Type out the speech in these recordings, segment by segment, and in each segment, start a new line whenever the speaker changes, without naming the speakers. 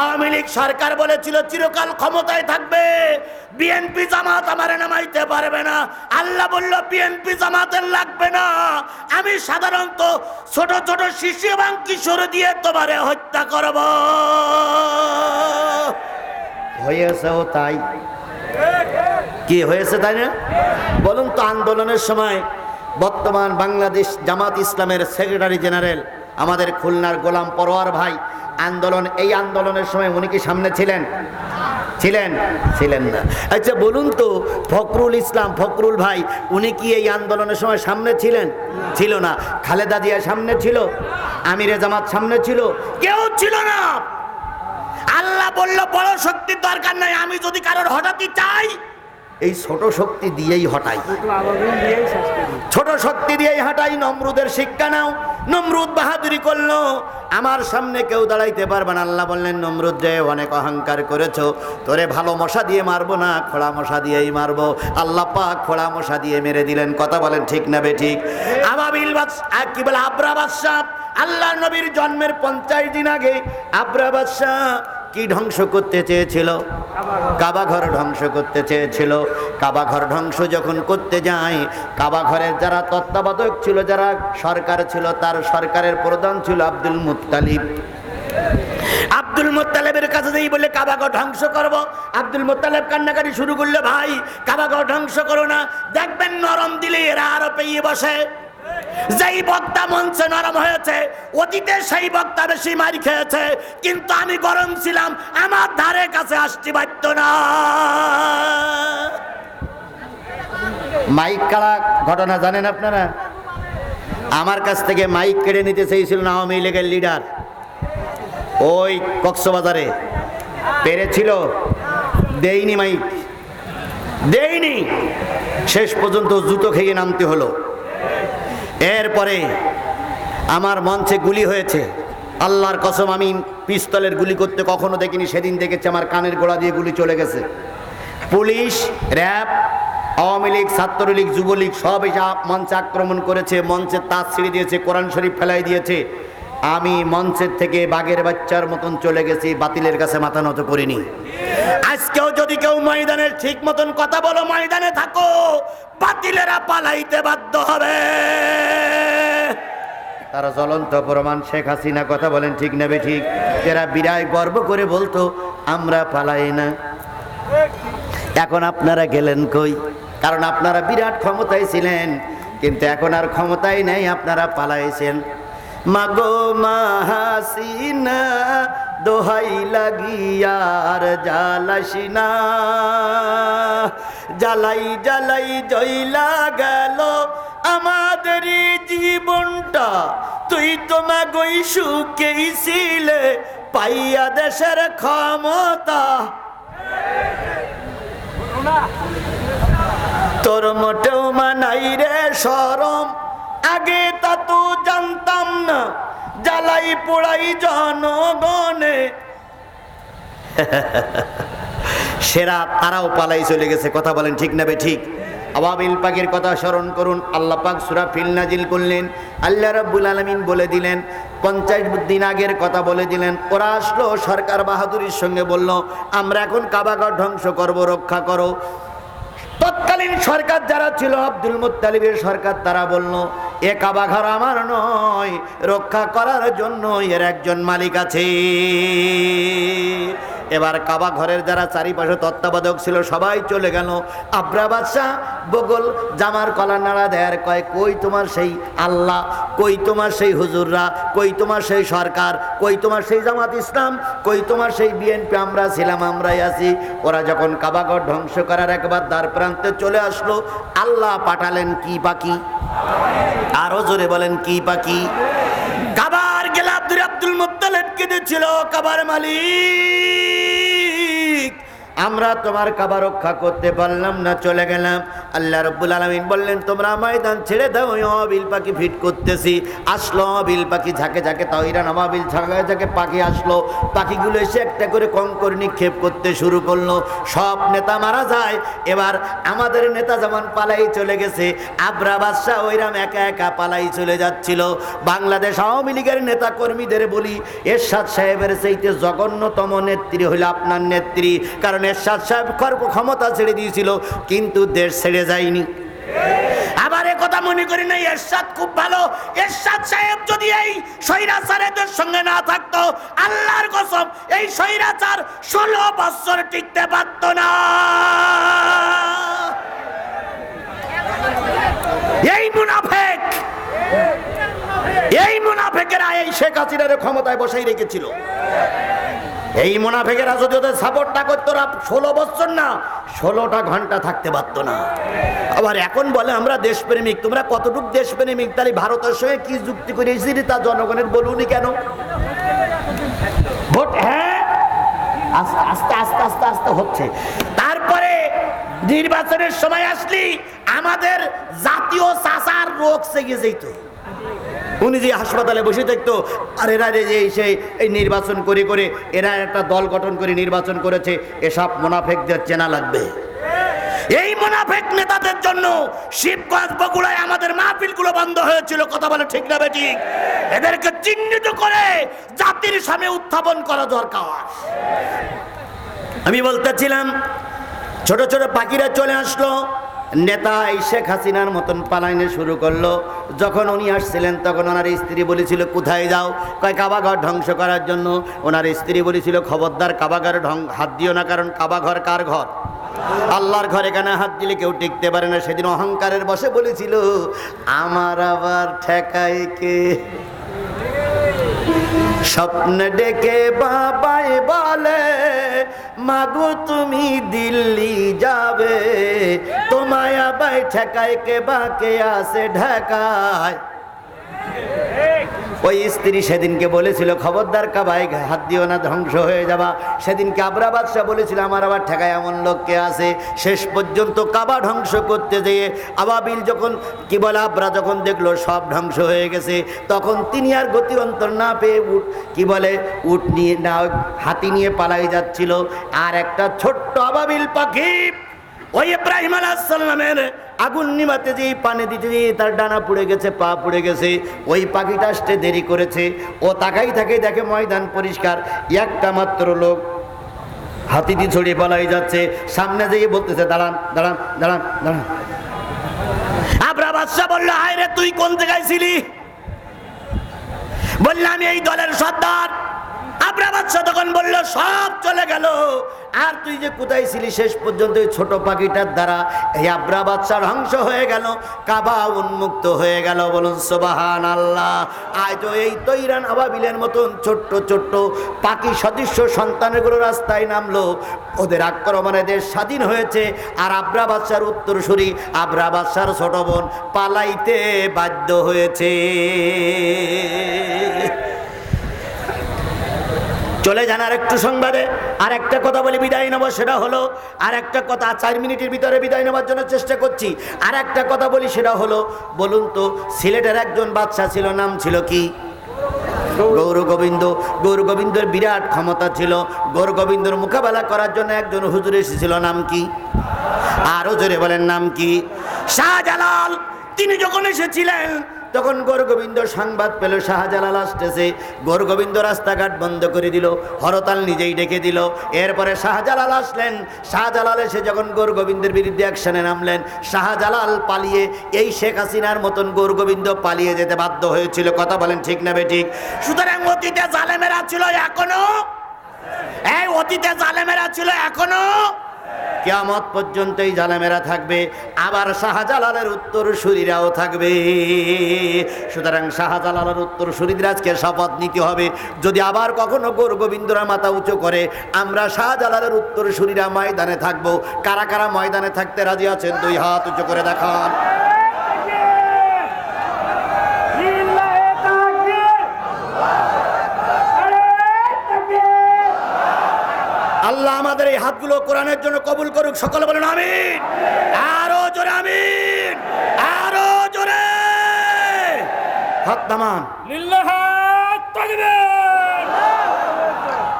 আওয়ামী লীগ সরকার বলেছিল, চিরকাল ক্ষমতায় থাকবে। বিএনপি জামাত আমার নামাইতে পারবে না। আল্লাহ বলল বিএনপি জামাতের লাগবে না। আমি সাধারণত ছোট ছোট শিশু এবং কিশোর দিয়ে তোমারে হত্যা করব। হয়েছেও তাই। কি হয়েছে তাই না? বলুন তো আন্দোলনের সময় বর্তমান বাংলাদেশ জামাত ইসলামের সেক্রেটারি জেনারেল, আমাদের খুলনার গোলাম পরোয়ার ভাই আন্দোলন এই আন্দোলনের সময় উনি কি সামনে ছিলেন? ছিলেন? ছিলেন না। আচ্ছা বলুন তো ফখরুল ইসলাম ফখরুল ভাই উনি কি এই আন্দোলনের সময় সামনে ছিলেন? ছিল না। খালেদা জিয়া সামনে ছিল? আমিরে জামাত সামনে ছিল? কেউ ছিল না। আল্লাহ বলল বড় শক্তির দরকার নাই আমি যদি কারোর হঠাৎই চাই এই ছোট শক্তি দিয়েই হটাই। ছোট শক্তি দিয়েই হটাই নমরুদের শিক্ষা নাও। নমরুদ বাহাদুরি করল। আমার সামনে কেউ দাঁড়াইতে পারবে না। আল্লাহ বললেন, নমরুদ যে অনেক অহংকার করেছ। তোরে ভালো মশা দিয়ে মারবো না, খোড়া মশা দিয়েই মারবো। আল্লাহ পাক খোড়া মশা দিয়ে মেরে দিলেন। কথা বলেন ঠিক না বে ঠিক? আবাবিল কি বলে? আবরা আল্লাহ নবীর জন্মের পঞ্চাশ দিন আগে আবরা বাদশাহ কি ধ্বংস করতে চেয়েছিল? কাবা ঘর ধ্বংস করতে চেয়েছিল। কাবা ঘর ধ্বংস যখন করতে যায় কাবা ঘরের যারা তত্ত্বাবধায়ক ছিল, যারা সরকার ছিল, তার সরকারের প্রধান ছিল আব্দুল মুত্তালিব। আব্দুল মোত্তালেবের কাছে যেই বলে কাবাগর ধ্বংস করব। আব্দুল মোত্তালেব কান্নাকাটি শুরু করলে, ভাই কাবাগর ধ্বংস করো না। দেখবেন নরম দিলে এরা আরও পেয়ে বসে। যেই বক্তা মঞ্চে নরম হয়েছে, অতীতে সেই বক্তা বেশি মারি খেয়েছে, কিন্তু আমি গরম ছিলাম, আমার ধারে কাছে আসতে পারত না। মাইক কাড়া ঘটনা জানেন আপনারা? আমার কাছ থেকে মাইক কেড়ে নিতে চেয়েছিলেন আওয়ামী লীগের লিডার। ওই কক্সবাজারে পেরেছিল। দেইনি মাইক। দেইনি শেষ পর্যন্ত জুতো খেয়ে নামতে হলো। এরপরে আমার মঞ্চে গুলি হয়েছে। আল্লাহর কসম, আমি পিস্তলের গুলি করতে কখনো দেখিনি, সেদিন দেখেছি আমার কানের গোড়া দিয়ে গুলি চলে গেছে। পুলিশ, র্যাব, আওয়ামী লীগ, ছাত্রলীগ, যুবলীগ, সব এসে মঞ্চে আক্রমণ করেছে, মঞ্চে তাঁত ছিঁড়ে দিয়েছে, কোরআন শরীফ ফেলাই দিয়েছে। আমি মঞ্চের থেকে বাঘের বাচ্চার মতন চলে গেছি, বাতিলের কাছে মাথা নত করিনি। আজকেও যদি কেউ ময়দানের ঠিক মতন কথা বলো, ময়দানে থাকো, বাতিলেরা পালাইতে বাধ্য হবে। তারা জ্বলন্ত প্রমাণ শেখ হাসিনা কথা বলেন, ঠিক নেবে ঠিক? এরা বিরায় গর্ব করে বলতো, আমরা পালাই না। এখন আপনারা গেলেন কই? কারণ আপনারা বিরাট ক্ষমতায় ছিলেন, কিন্তু এখন আর ক্ষমতায় নেই, আপনারা পালাইছেন। মাগো মাহাসিনা, দোহাই লাগিয়ার জালাসিনা জ্বালাই জ্বালাই জইলা গেল আমাদের জীবনটা। তুই তোমা গই সুখেই পাইয়া দেশের ক্ষমতা। তোর মোটেও মানাই রে সরম আগে তা তো জানতাম না, জ্বালাই পোড়াই জনগণে। সেরা তারাও পালাই চলে গেছে, কথা বলেন ঠিক না বে ঠিক? আবাবিল পাকের কথা স্মরণ করুন, আল্লাহ পাক সুরা ফিল নাজিল করলেন, আল্লাহ রাব্বুল আলামিন বলে দিলেন, পঞ্চাশ দিন আগের কথা বলে দিলেন, ওরা আসলো সরকার বাহাদুরির সঙ্গে বলল, আমরা এখন কাবাগর ধ্বংস করব, রক্ষা করো। তৎকালীন সরকার যারা ছিল, আব্দুল মুতালিবের সরকার, তারা বলল, এ কাবাঘর আমার নয়, রক্ষা করার জন্য এর একজন মালিক আছে। এবার কাবা ঘরের যারা চারিপাশে তত্ত্বাবধায়ক ছিল, সবাই চলে গেল। আব্রা বাদশাহ বগল জামার কলা নাড়া দেয়ার কয়, কই তোমার সেই আল্লাহ? কই তোমার সেই হুজুররা? কই তোমার সেই সরকার? কই তোমার সেই জামাত ইসলাম? কই তোমার সেই বিএনপি আমরা ছিলাম, আমরাই আছি। ওরা যখন কাবাঘর ধ্বংস করার একবার দ্বার প্রান্তে চলে আসলো, আল্লাহ পাঠালেন, কি পাখি? আরও জোরে বলেন, কি পাখি? কাবার গেলে আব্দুল আব্দুল মুত্তালেব কেঁদেছিল কাবার মালিক। আমরা তোমার কাবা রক্ষা করতে পারলাম না, চলে গেলাম। আল্লাহ রব্বুল আলমিন বললেন, তোমরা ময়দান ছেড়ে দাও অবিল পাখি ফিট করতেছি। আসলো অবিল পাখি, ঝাঁকে ঝাঁকে তাও তাইরা নবাবিল ঝাঁকে ঝাঁকে পাখি আসলো। পাখিগুলো এসে একটা করে কঙ্কর নিক্ষেপ করতে শুরু করল। সব নেতা মারা যায়। এবার আমাদের নেতা যেমন পালাই চলে গেছে, আবরা বাদশাহ ওইরাম একা একা পালাই চলে যাচ্ছিল। বাংলাদেশ আওয়ামী লীগের নেতা কর্মীদের বলি, এরশাদ সাহেবের সেইতে জঘন্যতম নেত্রী হইল আপনার নেত্রী। কারণ এরশাদ সাহেব খর্ব ক্ষমতা ছেড়ে দিয়েছিল, কিন্তু দেশ ছেড়ে যায়নি। আবার কথা মনে করি না এরশাদ খুব ভালো। এরশাদ সাহেব যদি এই স্বৈরাচারের সঙ্গে না থাকতো, আল্লাহর কসম, এই স্বৈরাচার ষোলো বছর টিকতে পারতো না। এই মুনাফেক, এই মুনাফেকেরা এই শেখ হাসিনার ক্ষমতায় বসাই রেখেছিল। এই মুনাফেকেরা যদি ওদের সাপোর্ট না করতো, ওরা ষোলো বছর না, ষোলোটা ঘণ্টা থাকতে পারতো না। আবার এখন বলে, আমরা দেশপ্রেমিক, তোমরা কতটুকু দেশপ্রেমিক? তাহলে ভারতের সঙ্গে কি যুক্তি করে এসেছি তা জনগণের বলুনি কেন? ভোট হ্যাঁ? আস্তে আস্তে আস্তে আস্তে আস্তে হচ্ছে। তারপরে নির্বাচনের সময় আসলি আমাদের জাতীয় চাষার রোগ সেগে যেত। উনি যে হাসপাতালে বসে থাকতো, আর এরা যে সেই এই নির্বাচন করে করে এরা একটা দল গঠন করে নির্বাচন করেছে, এসব মোনাফেকদের চেনা লাগবে। এই মোনাফেক নেতাদের জন্য শিবগঞ্জ বগুড়ায় আমাদের মাহফিলগুলো বন্ধ হয়েছিল, কথা বলে ঠিক না বেঠিক এদেরকে চিহ্নিত করে জাতির সামনে উত্থাপন করা দরকার। আমি বলতেছিলাম, ছোট ছোট পাখিরা চলে আসলো নেতা এই শেখ হাসিনার মতন পালাইনে শুরু করল। যখন উনি আসছিলেন, তখন ওনার স্ত্রী বলেছিল, কোথায় যাও? কয়, কাবাঘর ধ্বংস করার জন্য। ওনার স্ত্রী বলেছিল, খবরদার, কাবাঘর ঢং, হাত দিও না, কারণ কাবাঘর কার ঘর? আল্লাহর ঘরে কেন হাত দিলে কেউ টিকতে পারে না? সেদিন অহংকারের বসে বলেছিল, আমার আবার ঠেকায় কে? স্বপ্ন ডেকে বাবাই বলে, মাগো, তুমি দিল্লি যাবে। তোমায় আবাই ঠেকায় কে বাকে আসে ঢাকায়? ওই স্ত্রী সেদিনকে বলেছিল, খবরদার কাবাই হাত দিও না, ধ্বংস হয়ে যাবা। সেদিনকে আবরা বাদশাহ বলেছিল, আমার আবার ঠেকায় এমন লোককে আছে? শেষ পর্যন্ত কাবা ধ্বংস করতে যেয়ে আবাবিল যখন, কি বলে, আবরা যখন দেখল, সব ধ্বংস হয়ে গেছে, তখন তিনি আর গতি অন্তর না পেয়ে উঠ, কি বলে, উঠ নিয়ে, না, হাতি নিয়ে পালাই যাচ্ছিল। আর একটা ছোট্ট আবাবিল পাখি ওই ইব্রাহিম আলাহামের আগুন নিমাতে যে পানি দিতে দিয়ে তার ডানা পুড়ে গেছে, পা পুড়ে গেছে, ওই পাখিটা আসতে দেরি করেছে। ও তাকাই থাকে দেখে ময়দান পরিষ্কার, একটা মাত্র লোক হাতিটি ছড়িয়ে পালাই যাচ্ছে। সামনে যেয়ে বলতেছে, দাঁড়ান দাঁড়ান দাঁড়ান দাঁড়ান। আবরা বাদশাহ বলল, হায় রে, তুই কোন জায়গায় ছিলি? বললাম এই দলের সর্দার। আবরা বাচ্চা তখন বলল, সব চলে গেল। আর তুই যে কোথায় ছিলি শেষ পর্যন্ত ওই ছোট পাখিটার দ্বারা, এই আবরা বাদশাহ ধ্বংস হয়ে গেল, কাবা উন্মুক্ত হয়ে গেল। বলুন সোবাহান আল্লাহ আজ এই তৈরান আবাবিলের মতন ছোট্ট ছোট্ট পাখি সদৃশ্য সন্তানগুলো রাস্তায় নামলো। ওদের আক্রমণে দেশ স্বাধীন হয়েছে। আর আবরা বাদশার উত্তরসূরি আবরা বাদশার ছোট বোন পালাইতে বাধ্য হয়েছে। চলে যান আর একটু সংবাদে। আর একটা কথা বলে বিদায় নেব সেটা হলো আর একটা কথা চার মিনিটের ভিতরে বিদায় নেওয়ার জন্য চেষ্টা করছি। আর একটা কথা বলি সেটা হলো বলুন তো সিলেটের একজন বাচ্চা ছিল নাম ছিল কি? গৌর গোবিন্দ। গৌর গোবিন্দর বিরাট ক্ষমতা ছিল। গৌর গোবিন্দর মোকাবেলা করার জন্য একজন হুজুর এসেছিল নাম কি? আরও জোরে বলেন নাম কি? শাহজালাল তিনি যখন এসেছিলেন তখন গোরগোবিন্দ সংবাদ পেল, শাহজালাল আসতেছে। গোরগোবিন্দ রাস্তাঘাট বন্ধ করে দিল, হরতাল নিজেই ডেকে দিল। এরপরে শাহজালাল আসলেন। শাহজালাল এসে যখন গোরগোবিন্দের বিরুদ্ধে অ্যাকশনে নামলেন, শাহজালাল পালিয়ে, এই শেখ হাসিনার মতন গোরগোবিন্দ পালিয়ে যেতে বাধ্য হয়েছিল। কথা বলেন ঠিক না বে ঠিক? সুতরাং অতীতে জালেমেরা ছিল এখনও? এই অতীতে জালেমেরা ছিল এখনও? কেয়ামত পর্যন্ত এই জালেমেরা থাকবে, আবার শাহজালালের উত্তর শরীরাও থাকবে। সুতরাং শাহজালালের উত্তর শরীর আজকে শপথ নিতে হবে। যদি আবার কখনো গোর গোবিন্দরা মাথা উঁচু করে, আমরা শাহজালালের উত্তর শরীরা ময়দানে থাকব। কারা কারা ময়দানে থাকতে রাজি আছেন? দুই হাত উঁচু করে দেখান। আল্লাহ আমাদের এই হাতগুলো কোরআনের জন্য কবুল করুক। সকলে বলেন আমিন। আরও জোরে আমিন। আরও জোরে। হাত নামান।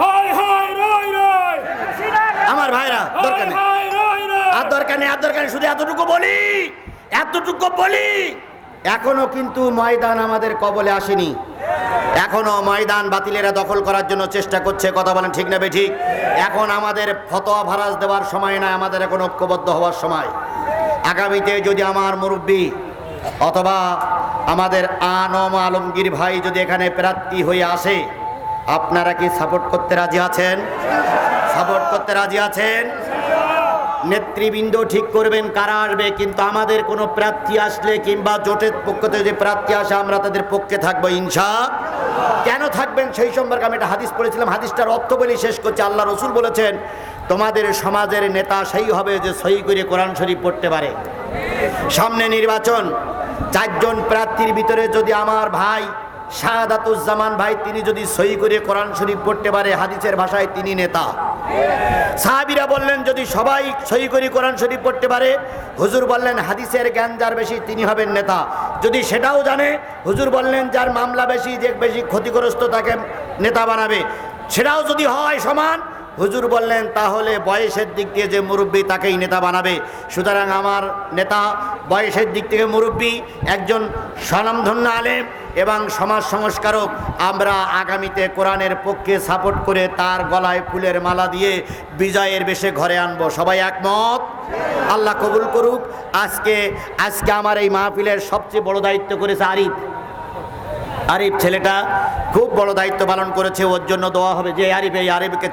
হায় হায়
আমার ভাইরা দরকার
হায়
নেই আর দরকার নেই আর দরকার শুধু এতটুকু বলি এতটুকু বলি। এখনও কিন্তু ময়দান আমাদের কবলে আসেনি। এখনও ময়দান বাতিলেরা দখল করার জন্য চেষ্টা করছে, কথা বলেন ঠিক না ঠিক? এখন আমাদের ফতোয়া ভারাজ দেওয়ার সময় না আমাদের এখন ঐক্যবদ্ধ হওয়ার সময়। আগামীতে যদি আমার মুরব্বী অথবা আমাদের আনম আলমগীর ভাই যদি এখানে প্রার্থী হয়ে আসে, আপনারা কি সাপোর্ট করতে রাজি আছেন? সাপোর্ট করতে রাজি আছেন? নেতৃবৃন্দ ঠিক করবেন, কারা আসবে, কিন্তু আমাদের কোনো প্রার্থী আসলে কিংবা জোটের পক্ষ থেকে যে প্রার্থী আসে, আমরা তাদের পক্ষে থাকব ইনশা। কেন থাকবেন? সেই সম্পর্কে আমি একটা হাদিস পড়েছিলাম, হাদিসটার অর্থ বলে শেষ করছে। আল্লাহ রসুল বলেছেন, তোমাদের সমাজের নেতা সেই হবে যে সই করে কোরআন শরীফ পড়তে পারে। সামনে নির্বাচন, চারজন প্রার্থীর ভিতরে যদি আমার ভাই শাহাদাতুজ্জামান ভাই, তিনি যদি সই করে কোরআন শরীফ পড়তে পারে, হাদিসের ভাষায় তিনি নেতা। সাহাবিরা বললেন, যদি সবাই সই করে কোরআন শরীফ পড়তে পারে, হুজুর বললেন, হাদিসের জ্ঞান যার বেশি, তিনি হবেন নেতা। যদি সেটাও জানে, হুজুর বললেন, যার মামলা বেশি, যে বেশি ক্ষতিগ্রস্ত, তাকে নেতা বানাবে। সেটাও যদি হয় সমান হুজুর বললেন, তাহলে বয়সের দিক দিয়ে যে মুরব্বী তাকেই নেতা বানাবে। সুতরাং আমার নেতা, বয়সের দিক থেকে মুরব্বী, একজন স্বনামধন্য আলেম এবং সমাজ সংস্কারক, আমরা আগামীতে কোরআনের পক্ষে সাপোর্ট করে তার গলায় ফুলের মালা দিয়ে বিজয়ের বেশে ঘরে আনব। সবাই একমত? আল্লাহ কবুল করুক। আজকে আজকে আমার এই মাহফিলের সবচেয়ে বড় দায়িত্ব করেছে আরিফ। আরিফ ছেলেটা খুব বড় দায়িত্ব পালন করেছে। ওর জন্য দেওয়া হবে যে, আরিফ, এই আরিফকে